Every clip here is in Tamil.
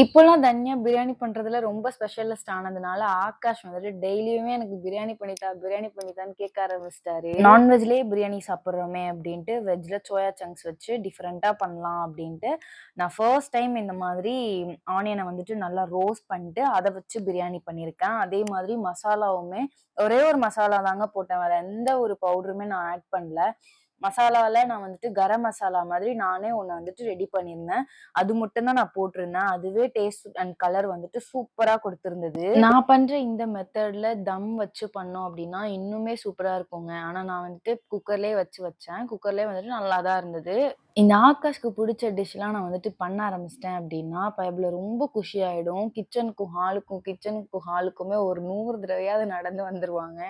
இப்போலாம் தனியா பிரியாணி பண்றதுல ரொம்ப ஸ்பெஷலிஸ்ட் ஆனதுனால, ஆகாஷ் வந்துட்டு டெய்லியுமே எனக்கு பிரியாணி பண்ணித்தா, பிரியாணி பண்ணித்தான்னு கேட்க ஆரம்பிச்சிட்டாரு நான்வெஜ்லயே பிரியாணி சாப்பிட்றோமே அப்படின்ட்டு வெஜ்ல சோயா சங்க்ஸ் வச்சு டிஃப்ரெண்டா பண்ணலாம் அப்படின்ட்டு நான் ஃபர்ஸ்ட் டைம் இந்த மாதிரி ஆனியனை வந்துட்டு நல்லா ரோஸ்ட் பண்ணிட்டு, அதை வச்சு பிரியாணி பண்ணியிருக்கேன். அதே மாதிரி மசாலாவுமே ஒரே ஒரு மசாலா தாங்க போட்டேன். வேற எந்த ஒரு பவுடருமே நான் ஆட் பண்ணல. மசாலாவில் நான் வந்துட்டு கரம் மசாலா மாதிரி நானே ஒன்று வந்துட்டு ரெடி பண்ணியிருந்தேன். அது மட்டும் தான் நான் போட்டிருந்தேன். அதுவே டேஸ்ட் அண்ட் கலர் வந்துட்டு சூப்பராக கொடுத்துருந்தது நான் பண்ணுற இந்த மெத்தடில் தம் வச்சு பண்ணோம் அப்படின்னா இன்னுமே சூப்பராக இருக்குங்க. ஆனால் நான் வந்துட்டு குக்கர்லேயே வச்சு வச்சேன். குக்கர்லேயே வந்துட்டு நல்லா தான் இருந்தது. இந்த ஆகாஷ்க்கு பிடிச்ச டிஷ்லாம் நான் வந்துட்டு பண்ண ஆரம்பிச்சிட்டேன் அப்படின்னா பயப்புல ரொம்ப குஷி ஆகிடும் கிச்சனுக்கும், ஹாலுக்கும் கிச்சனுக்கும், ஹாலுக்குமே ஒரு நூறு தடவையாவது நடந்து வந்துடுவாங்க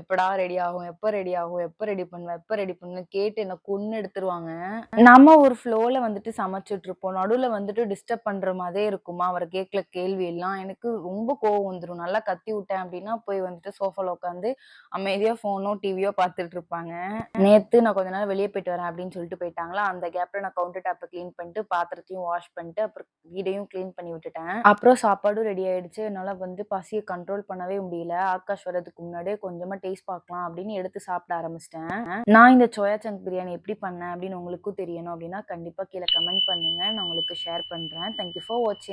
எப்படா ரெடி ஆகும்? எப்போ ரெடி ஆகும்? எப்போ ரெடி பண்ணுவேன் எப்போ ரெடி பண்ணுவன்னு கேட்டு என்ன கொன்னு எடுத்துருவாங்க. நம்ம ஒரு ஃப்ளோல வந்துட்டு சமைச்சிட்டு இருப்போம் நடுவுல வந்துட்டு டிஸ்டர்ப் பண்ற மாதிரி இருக்குமா, அவர் கேட்கல கேள்வி எல்லாம். எனக்கு ரொம்ப கோவம் வந்துடும் நல்லா கத்தி விட்டேன் அப்படின்னா போய் வந்துட்டு சோஃபால உட்காந்து அமைதியா ஃபோனோ, டிவியோ பார்த்துட்டு இருப்பாங்க. நேத்து நான் கொஞ்ச நேரம் வெளியே போயிட்டு வரேன் அப்படின்னு சொல்லிட்டு போயிட்டாங்களா, அந்த கேப்ல நான் கவுண்டர் டாப்பை கிளீன் பண்ணிட்டு, பாத்திரத்தையும் வாஷ் பண்ணிட்டு, அப்புறம் வீடையும் கிளீன் பண்ணி விட்டுட்டேன். அப்புறம் சாப்பாடும் ரெடி ஆயிடுச்சு. என்னால வந்து பசியை கண்ட்ரோல் பண்ணவே முடியல. ஆகாஷ் வரதுக்கு முன்னாடியே கொஞ்சமா டேஸ்ட் பார்க்கலாம் அப்படின்னு எடுத்து சாப்பிட ஆரம்பிச்சிட்டேன் நான் இந்த சோயா சங்க் பிரியாணி எப்படி பண்ணேன் அப்படின்னு உங்களுக்கும் தெரியணும் அப்படின்னா கண்டிப்பா கீழே கமெண்ட் பண்ணுங்க. நான் உங்களுக்கு ஷேர் பண்றேன். தேங்க் யூ ஃபார் வாட்சிங்.